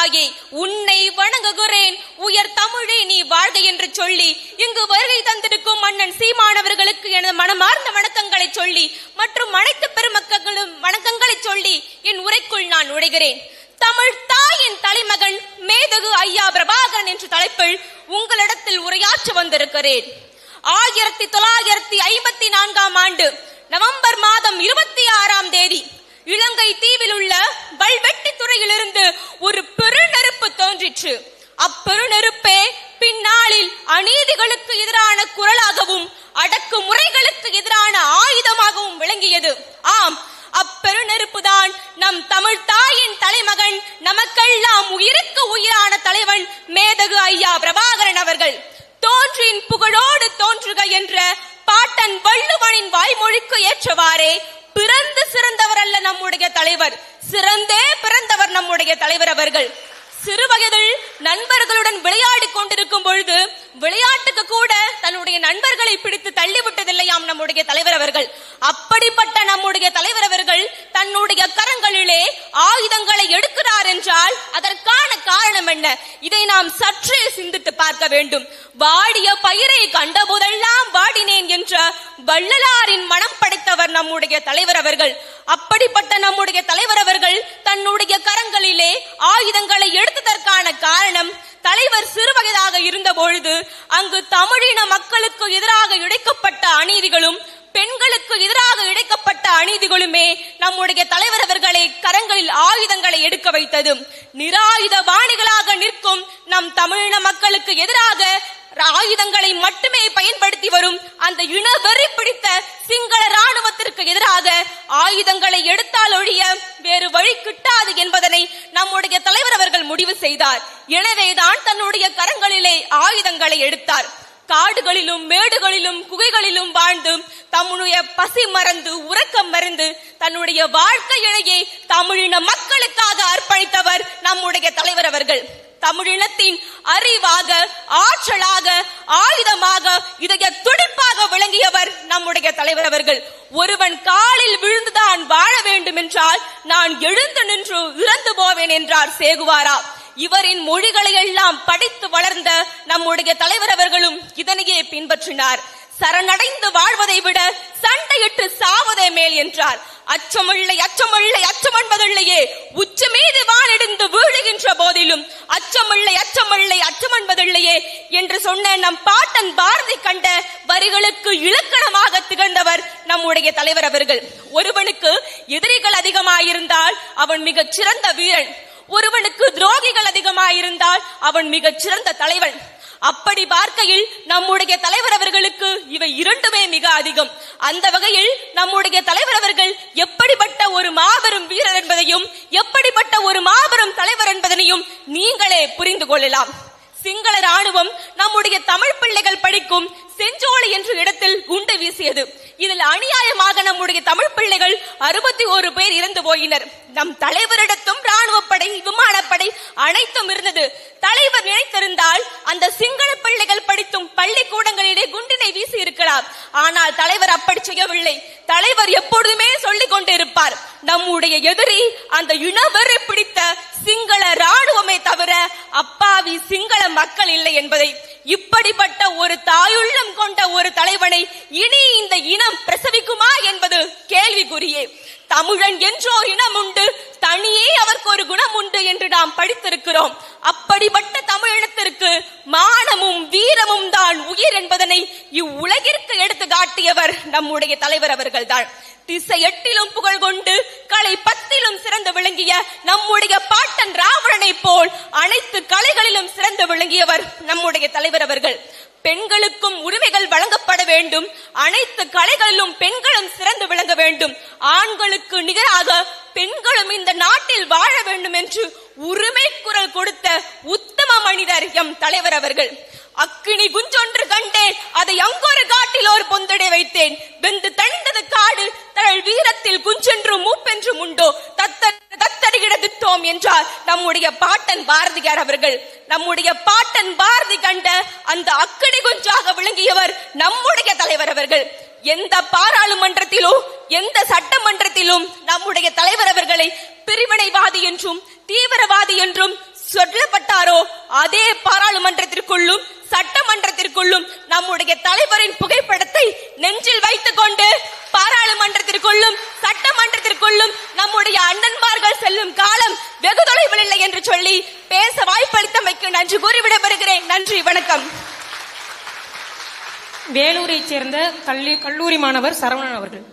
தாயே உன்னை வணங்குகிறேன். உயர் தமிழே நீ வாழ்க என்று சொல்லி இங்கு வருகை தந்திருக்கும் மன்னன் சீமானவர்களுக்கு எனது மனமார்ந்த வணக்கங்களை சொல்லி மற்றும் அனைத்து பெருமக்களும் வணக்கங்களை சொல்லி என் உரைக்குள் நான் நுழைகிறேன். தமிழ் தாயின் தலைமகன் மேதகு ஐயா பிரபாகரன் என்ற தலைப்பில் உங்களிடத்தில் உரையாற்ற வந்திருக்கிறேன். ஆயிரத்தி தொள்ளாயிரத்தி ஐம்பத்தி நான்காம் ஆண்டு நவம்பர் மாதம் இருபத்தி ஆறாம் தேதி இலங்கை தீவில் உள்ள வல்வெட்டி துறையிலிருந்து ஒரு பெருநெருப்பு தோன்றிற்று. அப்பெருநெருப்பே பின்னாளில் அநீதிகளுக்கு எதிரான குரலாகவும் அடக்குமுறைகளுக்கு எதிரான ஆயுதமாகவும் விளங்கியது. ஆம் அப்பெருநெருப்புதான் நம் தமிழ் தாயின் தலைமகன் நமக்கெல்லாம் உயிருக்கு உயிரான தலைவன் மேதகு ஐயா பிரபாகரன் அவர்கள். தோன்றின் புகழோடு தோன்றுக என்ற பாட்டன் வள்ளுவனின் வாய்மொழிக்கு ஏற்றவாறே பிறந்து சிறந்தவர் அல்ல நம்முடைய தலைவர். சிறந்தே பிறந்தவர் நம்முடைய தலைவர் அவர்கள். சிறுவயதில் நண்பர்களுடன் விளையாடி கொண்டிருக்கும் பொழுது விளையாட்டுக்கு கூட தன்னுடைய நண்பர்களை பிடித்து தள்ளிவிட்டதில்லையாம் நம்முடைய தலைவர் அவர்கள். அப்படிப்பட்ட நம்முடைய தலைவர் அவர்கள் தன்னுடைய கரங்களிலே ஆயுதங்களை எடுக்கிறார் என்றால் அதற்கான காரணம் என்ன? இதை நாம் சற்றே சிந்தித்து பார்க்க வேண்டும். வாடிய பயிரை கண்டபோதெல்லாம் வாடினேன் என்ற வள்ளலாரின் மனம் படைத்தவர் நம்முடைய தலைவர் அவர்கள் அப்படிப்பட்ட நம்முடைய தலைவர் அவர்கள் தன்னுடைய கரங்களிலே ஆயுதங்களை எடுத்ததற்கான காரணம் தலைவர் சிறு வயதாக இருந்த பொழுது அங்கு தமிழின மக்களுக்கு எதிராக இழைக்கப்பட்ட அநீதிகளும் பெண்களுக்கு எதிராக இழைக்கப்பட்ட அநீதிகளுமே நம்முடைய தலைவர் அவர்களை கரங்களில் ஆயுதங்களை எடுக்க வைத்தது. நிராயுத பாணிகளாக நிற்கும் நம் தமிழின மக்களுக்கு எதிராக ஆயுதங்களை மட்டுமே பயன்படுத்தி வரும் அந்த இனவெறி பிடித்த சிங்கள ராணுவத்திற்கு எதிராக ஆயுதங்களை எடுத்தால் ஒழிய வேறு வழி கிட்டாது என்பதனை நம்முடைய தலைவர் அவர்கள் முடிவு செய்தார். எனவேதான் தன்னுடைய கரங்களிலே ஆயுதங்களை எடுத்தார். காடுகளிலும் மேடுகளிலும் குகைகளிலும் வாழ்ந்து தம்முடைய பசி மறந்து உறக்கம் மறந்து தன்னுடைய வாழ்க்கையிலேயே தமிழின மக்களுக்காக அர்ப்பணித்தவர் நம்முடைய தலைவர் அவர்கள். தமிழினத்தின் அறிவாக ஆற்றலாக ஆயுதமாக இதய துடிப்பாக விளங்கியவர் நம்முடைய தலைவர் அவர்கள். ஒருவன் காலில் விழுந்துதான் வாழ வேண்டும் என்றால் நான் எழுந்து நின்று இறந்து போவேன் என்றார் சேகுவாரா. இவரின் மொழிகளை எல்லாம் படித்து வளர்ந்த நம்முடைய தலைவர் அவர்களும் இதனையே பின்பற்றினார். சரணடைந்து வாழ்வதை விட சண்டையிட்டு சாவதே மேல் என்றார். அச்சமில்லை அச்சமில்லை அச்சம் என்பதில்லையே உச்ச மீது வீழுகின்ற போதிலும் அச்சமில்லை அச்சமில்லை அச்சம் என்பதில்லையே என்று சொன்ன நம் பாட்டன் பாரதி கண்ட வரிகளுக்கு இலக்கணமாக திகழ்ந்தவர் நம்முடைய தலைவர் அவர்கள். ஒருவனுக்கு எதிரிகள் அதிகமாயிருந்தால் அவன் மிகச் சிறந்த வீரன். ஒருவனுக்கு துரோகிகள் அதிகமாயிருந்தால் அவன் மிகச் சிறந்த தலைவன். அப்படி பார்க்கையில் நம்முடைய தலைவர் அவர்களுக்கு இவை இரண்டுமே மிக அதிகம். அந்த வகையில் நம்முடைய தலைவர் அவர்கள் என்பதையும் எப்படிப்பட்ட ஒரு மாபெரும் தலைவர் என்பதனையும் நீங்களே புரிந்து கொள்ளலாம். சிங்கள ராணுவம் நம்முடைய தமிழ் பிள்ளைகள் படிக்கும் செஞ்சோலை என்ற இடத்தில் குண்டு வீசியது. இதில் அநியாயமாக நம்முடைய தமிழ் பிள்ளைகள் அறுபத்தி ஒரு பேர் இறந்து போயினர். நம் தலைவர் தலைவர் நினைத்திருந்தால் அந்த சிங்கள பிள்ளைகள் படித்தும் பள்ளிக்கூடங்களிலே குண்டினை வீசி இருக்கலாம். ஆனால் தலைவர் அப்படி செய்யவில்லை. தலைவர் எப்பொழுதுமே சொல்லிக் கொண்டு இருப்பார் நம்முடைய எதிரி அந்த இனவெறி பிடித்த சிங்கள ராணுவமே தவிர அப்பாவி சிங்கள மக்கள் இல்லை என்பதை இப்படிப்பட்ட ஒரு தாயுள்ளம் கொண்ட ஒரு தலைவனை இனி இந்த இனம் பிரசவிக்குமா என்பது கேள்விக்குரியே தமிழன் என்றோ இனம் உண்டு தனியே அவருக்கு ஒரு குணம் உண்டு என்று நாம் படித்திருக்கிறோம். அப்படிப்பட்ட தான் என்பதனை இவ்வுலகிற்கு எடுத்து காட்டியவர் நம்முடைய தலைவர் அவர்கள்தான். திசை எட்டிலும் புகழ் கொண்டு கலை பத்திலும் சிறந்து விளங்கிய நம்முடைய பாட்டன் ராவணனை போல் அனைத்து கலைகளிலும் சிறந்து விளங்கியவர் நம்முடைய தலைவர் அவர்கள். பெண்களுக்கும் உரிமைகள் வழங்கப்பட வேண்டும். அனைத்து கலைகளிலும் பெண்களும் சிறந்து விளங்க வேண்டும். ஆண்களுக்கு நிகராக பெண்களும் இந்த நாட்டில் வாழ வேண்டும் என்று உரிமை குரல் கொடுத்த உத்தம மனிதர் எம் தலைவர் அவர்கள். அக்கினி குஞ்சொன்று கண்டேன். அதை அங்கொரு காட்டில் ஒரு பொந்தடை வைத்தேன். வெந்து தணிந்தது காடு தழல் வீரத்தில் குஞ்சென்றும் மூப்பென்றும் உண்டோ தத்த தத்தறிகிடதித்தோம் என்றார். நம்முடைய பாட்டன் பாரதியார் அவர்கள். நம்முடைய பாட்டன் பாரதி கண்ட அந்த அக்கினி குஞ்சாக விளங்கியவர் நம்முடைய தலைவர் அவர்கள். எந்த பாராளுமன்றத்திலும் எந்த சட்டமன்றத்திலும் நம்முடைய தலைவர் அவர்களை பிரிவினைவாதி என்றும் தீவிரவாதி என்றும் சொல்லப்பட்டாரோ அதே பாராளுமன்றத்திற்குள்ளும் சட்டமன்றத்திற்குள்ளும் நம்முடைய தலைவரின் புகைப்படத்தை நெஞ்சில் வைத்துக் கொண்டு பாராளுமன்றத்திற்குள்ளும் சட்டமன்றத்திற்குள்ளும் நம்முடைய அண்ணன்மார்கள் செல்லும் காலம் வெகு தொலைவில் இல்லை என்று சொல்லி பேச வாய்ப்பளித்தமைக்கு நன்றி கூறி விடைபெறுகிறேன் நன்றி வணக்கம். வேலூரைச் சேர்ந்த கல்வி கல்லூரி மாணவர் சரவணன் அவர்கள்.